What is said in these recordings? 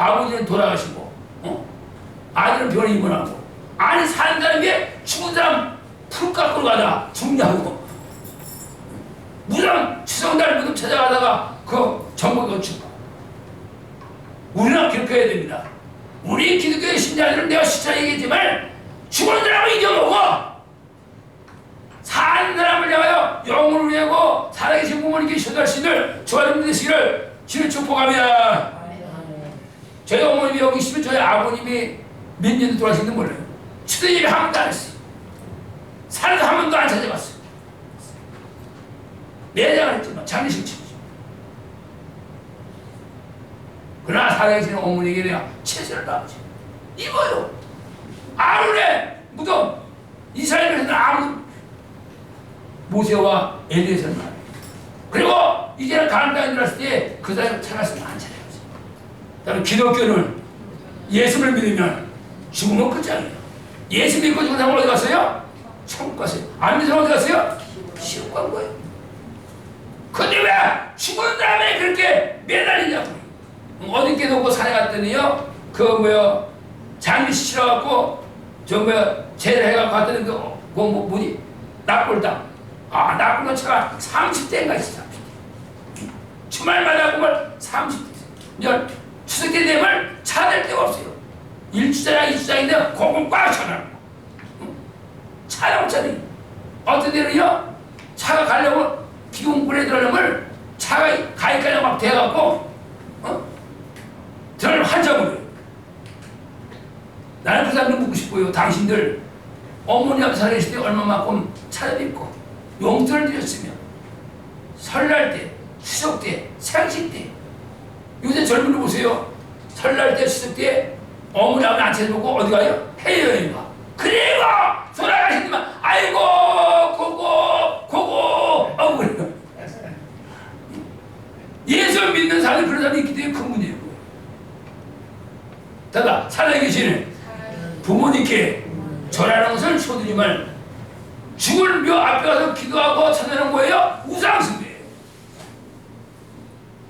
아버지는 돌아가시고 어? 아들은 병에 입원하고 아니 사는 사람이 죽은 사람 풀 깎으러 가다 죽냐고. 무당 추성달 무덤 찾아가다가 그 정복이 죽고 우리는 그렇게 해야 됩니다. 우리 기독교의 신자들은 내가 시차 얘기했지만 죽은 사람을 이겨먹어! 사는 사람을 향하여 영혼을 위하고 살아계신 부모님께 전달신을 저하는 되시기를 주를 축복합니다 저희 어머님이 여기 있으면 저희 아버님이 몇 년도 돌아가신지 몰라요. 추대집에 한 번도 안 했어요. 살도 한 번도 안 찾아갔어요. 매장을 했지만 장례식 치르죠. 그러나 살아계시는 어머니에게 내가 최선을 다하죠. 이거요. 아론의 무덤 이스라엘에서는 아무 모세와 엘리에서는. 그리고 이제는 가나안 땅에 들어갔을 때 그 사람을 찾았으면 안 찾아 요. 다음 기독교는 예수를 믿으면 죽으면 끝장이에요. 예수 믿고 죽은 사람 어디 갔어요? 천국 갔어요. 안 믿는 사람 어디 갔어요? 지옥 간 거예요. 근데 왜 죽은 다음에 그렇게 매달리냐고. 어저께 놓고 산에 갔더니요. 그 뭐야 장례식 치러갖고 저 뭐야 제를 해갖고 갔더니 그, 그 뭐, 뭐지? 납골당. 아 납골당 차가 30대인가 있어. 30대. 주말마다 보면 30대. 이제 추석 때 되면 차댈 데가 없어요. 1주차장, 2주차장인데 공공 꽉 차는 차가 없잖아요. 어떤 데는요, 차가 가려면 기둥불에 들어가려면 차가 가니까 막 대갖고, 어? 들어가면 한참을 해요. 나는 그 사람들 묻고 싶어요. 당신들 어머니 앞에 살아계실 때 얼마만큼 찾아뵙고 용돈을 드렸으면 설날 때, 추석 때, 생신 때 요새 젊은이 보세요. 설날 때, 추석 때 어머니 아버지 안 찾아보고 어디 가요? 해외여행 가. 그리고 돌아가시지만 아이고 고고 고고 그래요. 예수 믿는 사람이 그런 사람이 있기 때문에 큰 문제예요. 다가 살아계시는 부모님께 절하는 것을 초드리면 죽을 묘 앞에 가서 기도하고 찾아내는 거예요? 우상숭배예요.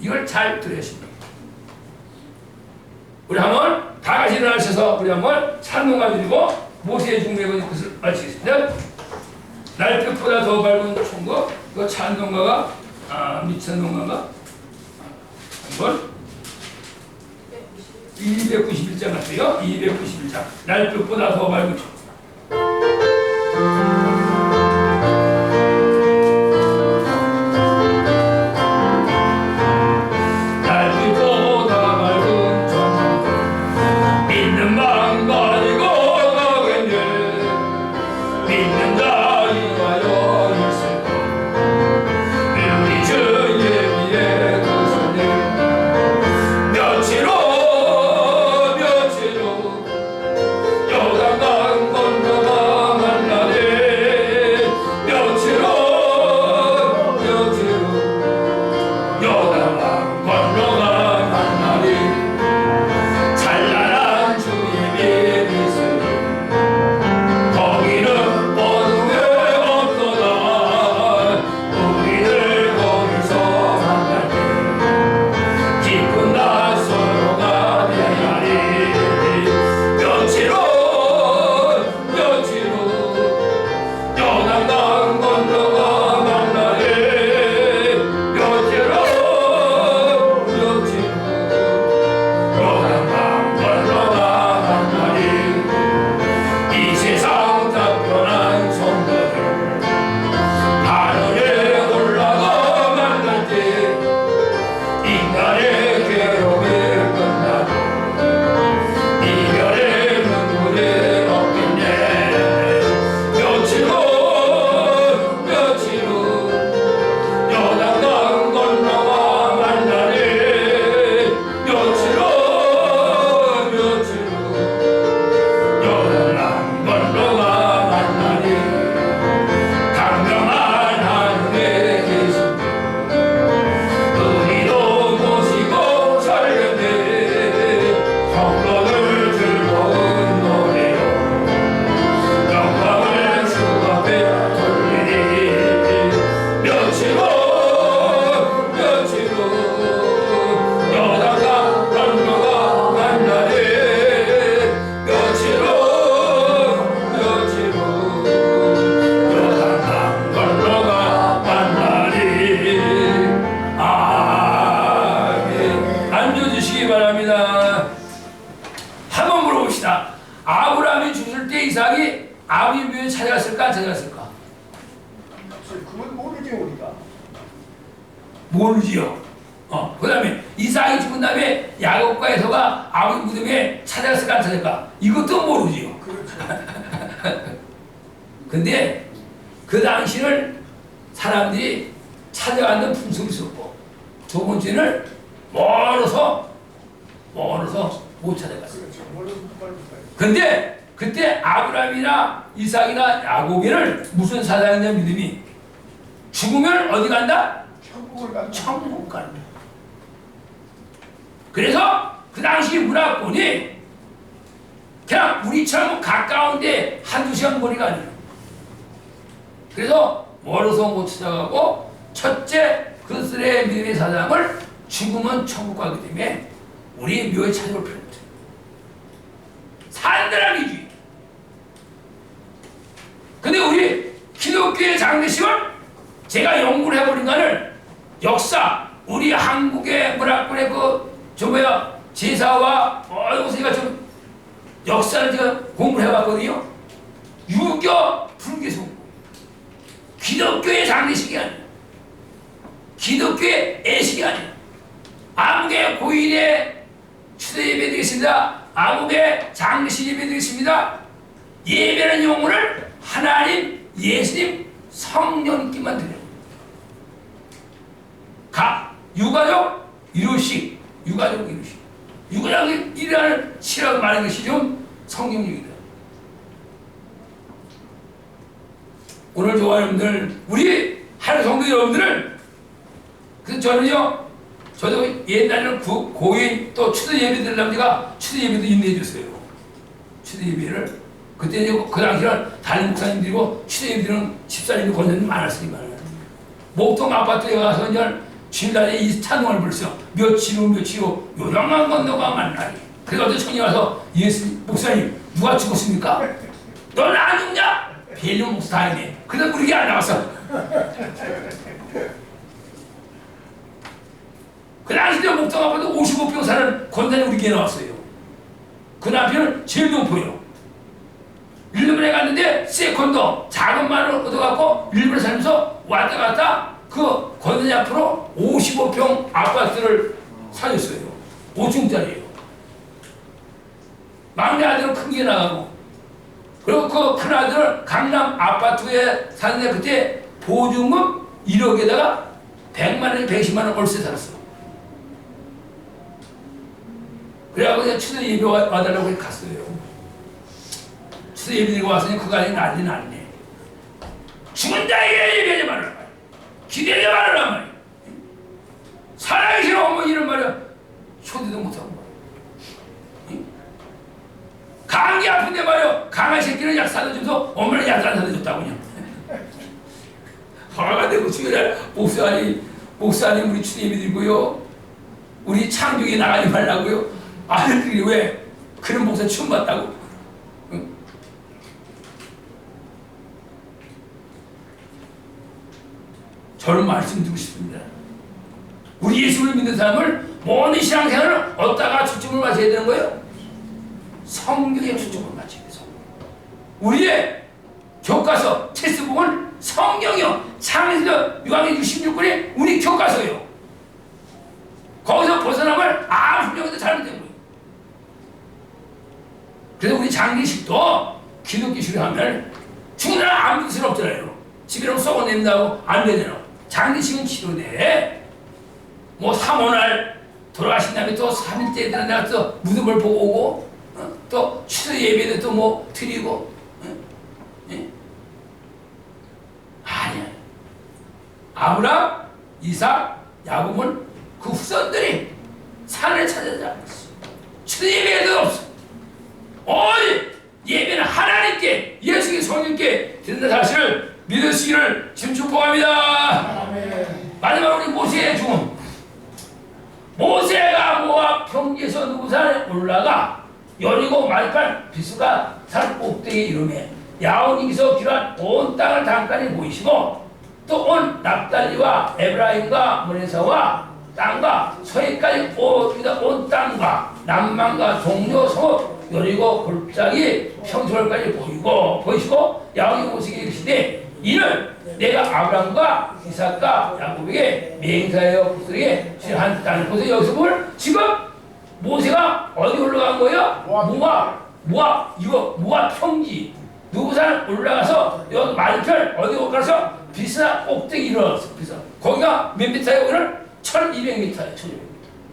이걸 잘 들으십니다. 우리 한번 다 같이 일어나셔서 우리 한번 찬송가 드리고 모세의 중매의 것을 마치겠습니다. 날빛보다 더 밝은 총거 그 찬송가가 아, 미찬송가가 한번 291장 같아요. 291장 날빛보다 더 밝은 총거 모르지 우리가. 모르지요. 어, 그 다음에 이삭이 죽은 다음에 야곱과 에서가 아버지 무덤에 찾아갔을까 안 찾아갈까? 이것도 모르지요. 그렇죠. 근데 그 당시를 사람들이 찾아가는 풍속이 있었고 두 번째는 멀어서 멀어서 못 찾아갔어요. 그렇죠. 근데 그때 아브라함이나 이삭이나 야곱에는 무슨 사상이냐 믿음이 죽으면 어디 간다? 천국을 간다. 천국 간다. 그래서 그 당시 문화권이 그냥 우리처럼 가까운데 한두 시간 거리가 아니에요. 그래서 멀어서 못 찾아가고 첫째 그들의 믿음의 사상을 죽으면 천국 가기 때문에 우리 묘에 찾아올 필요 없어요. 산다람이지. 근데 우리 기독교의 장례식을 제가 연구를 해보는 거는 역사, 우리 한국의 문화권의 그, 저 뭐야, 제사와, 어, 이것을 제가 좀 역사를 제가 공부를 해봤거든요. 유교, 불교성. 기독교의 장례식이 아니에요. 기독교의 애식이 아니에요. 아무개 고인의 추대 예배 드리겠습니다. 아무개 장례식 예배 드리겠습니다. 예배는 용어를 하나님, 예수님, 성령님께만 드려요. 가, 유가족, 이루식, 유가족, 이루식. 유가족이라는 시라고 말하는 것이 좀 성경적이다. 오늘 좋아하는 여러분들, 우리 하루 성도 여러분들은 그래서 저는요, 저도 옛날에는 구, 고인 또 추도 예배 드리려면 제가 추도 예배도 인내해 줬어요. 추도 예배를. 그때 그 당시는 다른 목사님들이고 추도 예배 드리는 집사님들 권사님 많았으니까. 목동 아파트에 가서 이제 주일날에 이 찬송을 불렀어요. 며칠 후 며칠 후 요량한 건너가 만나리. 그래서 어떤 청이 와서 예수 목사님 누가 죽었습니까? 너는 안 죽냐? 벨리온 목사 다행이네. 그래서 우리 게안 나왔어. 그 당시 때 목동 아파트 55평 사는 권사님 우리 게 나왔어요. 그 남편은 제일 높아요. 일본에 갔는데 세컨도 작은 말을 얻어갖고 일본에 살면서 왔다 갔다 그 권사님 앞으로 55평 아파트를 사줬어요. 5층짜리예요. 막내 아들은 큰 게 나가고 그리고 그 큰 아들은 강남 아파트에 사는데 그때 보증금 1억에다가 100만 원, 120만 원 월세 살았어. 그래갖고 그냥 추석 예배 와- 와달라고 갔어요. 추석 예배 드리고 왔으니 아니 난리 났네. 죽은 자에게 예배하지 말라. 기대하지 말라 말이야. 살아계신 어머니는 말이야. 초대도 못하고 말이야. 응? 감기 아픈데 말이야. 강한 새끼는 약 사다 줘서 엄마는 약안 사다 줬다고 그냥. 화가 되고 주일날 목사님, 목사님 우리 드리고요. 우리 창중에 나가지 말라고요. 아들들이 왜 그런 목사 처음 봤다고? 저는 말씀드리고 싶습니다. 우리 예수를 믿는 사람을 모든 신앙생활을 어디다가 초점을 맞춰야 되는 거예요? 성경에 초점을 맞춰야 돼요. 우리의 교과서, 테스트북은 성경이요. 창에서 6학년 66권이 우리 교과서예요. 거기서 벗어나면 아무 분명히도 잘못 된 거예요. 그래서 우리 장례식도 기독교식으로 하면 죽는 뜻은 없잖아요. 집에는 썩어낸다고 안 되잖아. 장례식은 치료돼. 뭐 3월날 돌아가신 다음에 또 3일째 되는 날또 무덤을 보고 오고 어? 또 추수 예배도 또 뭐 드리고 어? 예? 아니야. 아브람, 이삭, 야곱은 그 후손들이 산을 찾아지 않았어. 추수 예배도 없어. 어디 예배는 하나님께 예수의 성령께 드린다 사실을 믿으시기를 지금 축복합니다. 마지막 우리 모세의 죽음. 모세가 모압 평지에서 누구산에 올라가 여리고 말간 비수가 산 꼭대기에 이름에 야오니기서 기란 온 땅을 단간에 보이시고 또 온 납달리와 에브라임과 문에서와 땅과 서해까지 온, 땅과 남만과 동료 성읍 여리고 골짜기 평소월까지 보이고 보이시고 야곱의 모습이 이르시되 이는 내가 아브라함과 이삭과 야곱에게 맹세하여 그들에게 하는 곳에 여기서 뭘? 지금 모세가 어디 올라간 거예요? 모압. 모압. 이거 모압 평지. 누구산 올라가서 여기 마르켈 어디 가서 비스나 꼭대기 일어났어 비스 거기가 몇 미터예요 오늘? 1200m예요 1200m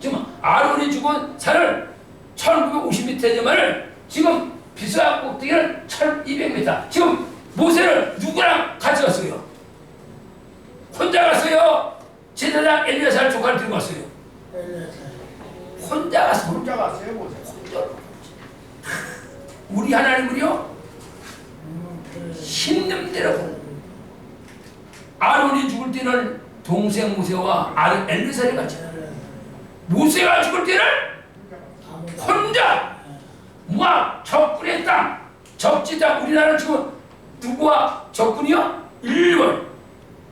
지금 아론이 죽은 산을 1950m지만을 지금 비스나 꼭대기는 1200m 지금 모세는 누구랑 같이 갔어요? 혼자 갔어요? 제사장 엘리야사를 조카를 들고 갔어요? 혼자 갔어 혼자 혼자 갔어요 모세. 우리 하나님은요? 힘든 대로 아론이 죽을 때는 동생 모세와 아들 엘리사를 같이 모세가 죽을 때는 혼자. 모압 적군의 땅 적지 땅 우리나라 지금 누구와 적군이요? 일본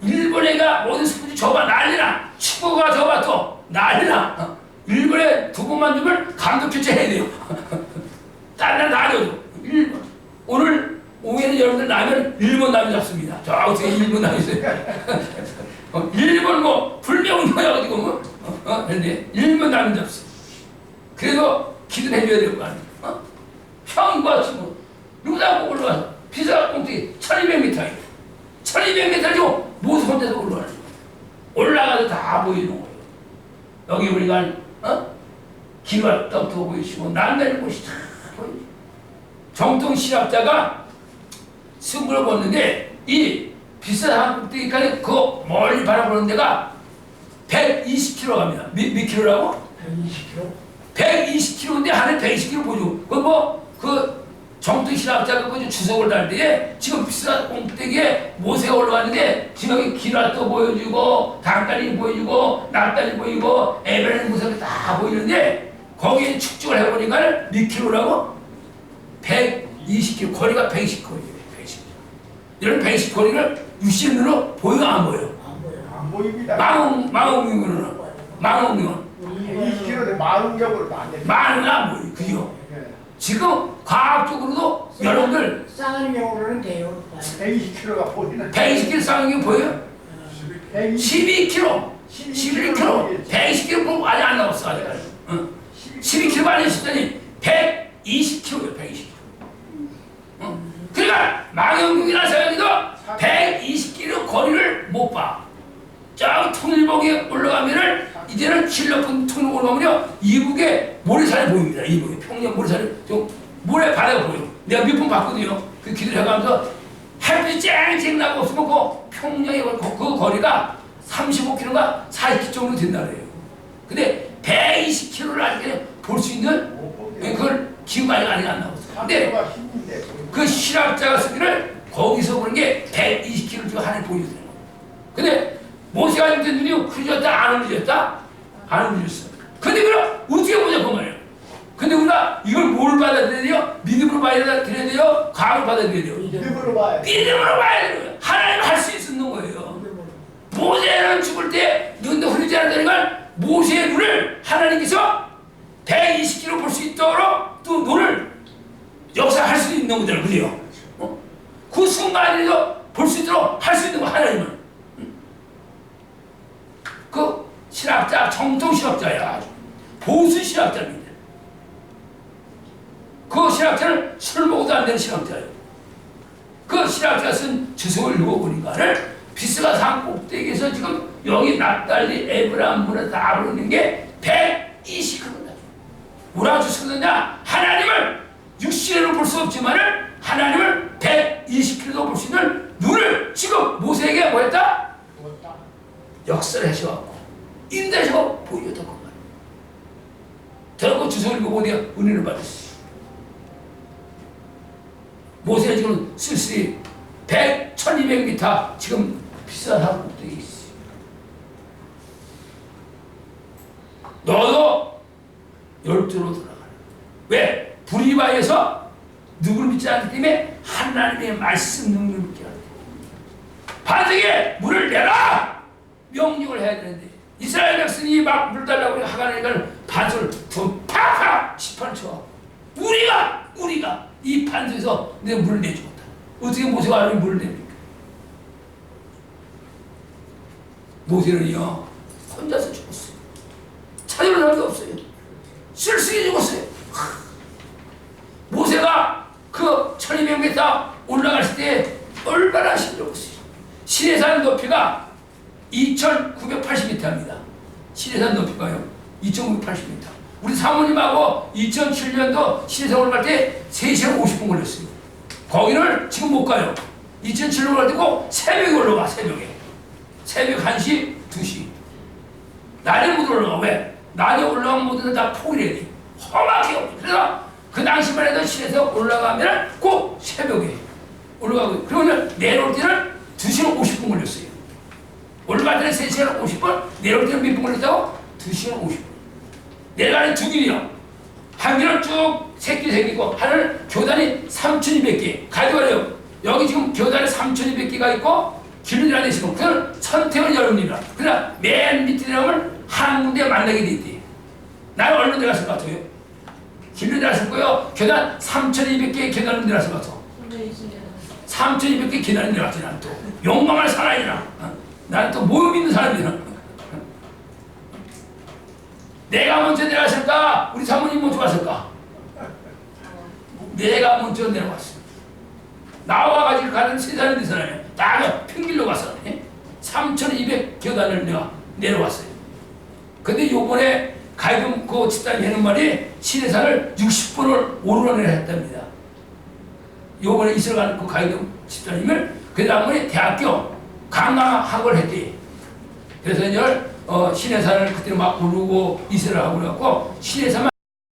일본 애가 모든 스포츠 저봐 난리나. 축구가 저봐 또 난리나. 어? 일본에 두 번만 주면 감독 교체해야 돼요. 다른 나라 다녀도 일본. 오늘 오후에는 여러분들 라면 일본 라면 잡습니다. 저 어떻게 일본 라면 있어요? 어, 일본 뭐 불매운동해가지고 뭐 어, 어, 근데 일본 라면 잡습 그래도 기도를 해줘야 될 거 아니에요. 어? 형과 친구 누구다 보고 올라가서 비자 공기 1200m예요 1200m죠 모두 혼자서 올라가는 거예요 올라가서 다 보이는 거예요 여기 우리가 어? 기와 떡도 보이시고 남다른 곳이 다 보이죠 정통 신학자가 승부를 보는데 이 비싼 한국대기까지 그 멀리 바라보는 데가 120km 갑니다 몇, 몇 킬로라고? 120km인데 하늘 120km 보죠. 그뭐 그 정통 신학자가 그 주석을 달 때에 지금 비싼 꽁대기에 모세가 올라갔는데 지금 기라도 보여주고 단간이 보여주고 낙단이 보이고 에베레는 모습이 다 보이는데 거기에 축적을 해보니까 몇 킬로라고? 120km 거리가 120km예요. 120km. 이런 120km를 육신으로 보여 안 보여? 안 보입니다. 망원 망원경으로는 망원경 20km대 마음적으로 많이. 많은 안 보여. 그죠? 예. 지금 과학적으로도 여러분들 싸는 경우는 돼요. 120km가 보이는. 120km 싸우는 게 보여요? 120. 12km, 11km, 120km 보고 아직 안 나왔어 아직. 응. 12km 안 했었더니 120km요, 120km. 응. 그러니까 망원경이나 서양이도 120km 거리를 못 봐. 저 통일봉에 올라가면은 이제는 칠레폰 통일 올라가면요 이북에 모래산이 보입니다. 이북에 평양 모래산이 좀 모래 바다가 보여. 내가 몇 번 봤거든요. 그 기도를 해가면서 햇빛 쨍쨍 나고 없으면 그 평양의 그, 그 거리가 35km가 40km 정도 된다 그래요. 근데 120km를 아직 볼수 있는. 예, 그걸 기후가 아직 아직 안 나왔어. 근데 3km가 힘인데. 그 실학자가 쓰기를 거기서 보는 게 120km 지금 하늘 보여주는 거예요. 근데 모세가 이제 눈이 흐려졌다 안 흐려졌다? 안 흐려졌어. 근데 그럼 어떻게 보자 그 말이에요. 근데 우리가 이걸 뭘 받아들여야 돼요? 믿음으로 받아들여야 돼요? 과학을 받아들여야 돼요? 믿음으로 봐야 돼. 믿음으로 봐야 돼요. 하나님 할 수 있는 거예요. 모세는 죽을 때 눈도 흐르지 않는다는 건 모세의 눈을 하나님께서 120km 볼 수 있도록 또 눈을 역사할 수 있는 거잖아요. 그래요? 어? 그 순간에도 볼 수 있도록 할 수 있는 거 하나님은. 응? 그 신학자, 정통 신학자야. 아주. 보수 신학자입니다. 그 신학자는 술 먹어도 안 되는 신학자예요. 그 신학자 쓴 주석을 읽어보니까는 비스가 산 꼭대기에서 지금 여기 납달리 에브라임 문에 다 부르는 게 120km다. 뭐라고 쓰느냐? 하나님을 육신으로 볼 수 없지만은 하나님을 120km도 볼 수 있는 눈을 지금 모세에게 뭐 했다? 죽었다. 역사를 하셔갖고 인대셔 보여줬던 것 말이에요. 저거 주석을 읽어보니 은혜를 받았어요. 모세는 지금 쓸쓸히 100, 1200m 지금 비싼 한국들이 있어요. 너도 열두로 돌아가라. 왜? 불의바에서 누구를 믿지 않기 때문에 하나님의 말씀 능력을 하는 거예요. 반석에 물을 내라! 명령을 해야 되는데 이스라엘 백성이 막 물 달라고 하가니까 두 팍팍 18초 우리가 반수에서 내 물을 내주었다. 어떻게 모세가 하나님 물을 냅니까? 모세는요 혼자서 죽었어요. 찾아올 사람도 없어요. 쓸쓸히 죽었어요. 하. 모세가 그 1200m 올라갔을 때 얼마나 힘들었어요. 시내산 높이가 2980m입니다. 시내산 높이가요. 2980m. 우리 사모님하고 2007년도 시내산 올라갈 때 3시간 50분 걸렸어요. 거기를 지금 못 가요. 2007년 올라갈 때꼭 새벽에 올라가, 새벽에. 새벽 1시, 2시. 낮에 못 올라가. 왜? 낮에 올라가면 모두는 다 포기해야 돼. 없어. 그래서 그 당시만 해도 시내에서 올라가면 꼭 새벽에 올라가고 그러면 내려올 때는 2시간 50분 걸렸어요. 올라갈 때는 3시간 50분, 내려올 때는 몇 분 걸렸다고? 2시간 50분. 내려가는 두 길이요. 한 길은 쭉 새끼 생기고 하나는 교단이 3,200개. 가져가요. 여기 지금 교단이 3,200개가 있고 길을 다니시고 그는 선택을 여릅니다. 그러나 맨 밑에 내려오면 한 군데 만나게 돼 있대. 나는 얼른 내려갔을 것 같아요. 길로 내려갔을 거예요. 교단 3,200개의 계단을 내려갔을 것 같아. 3,200개 계단을 내려갔지 나는 또. 용감한 사람이라. 어? 나는 또 모험 있는 사람이라. 내가 먼저 내려갔을까? 우리 사모님 먼저 갔을까? 내가 먼저 내려왔어. 나와 가지고 가는 세상에 된 사람이 다 평길로 가서 3,200 계단을 내가 내려왔어요. 근데 요번에 가이금 그 집단이 하는 말이 시내산을 60분을 오르내려 했답니다. 요번에 이스라엘 가는 그 가이금 집단이면 그 다음에 대학교 강강학을 했대. 그래서 이제 어, 시내산을 그때 막 오르고 이스라엘 하고 그래갖고 시내산만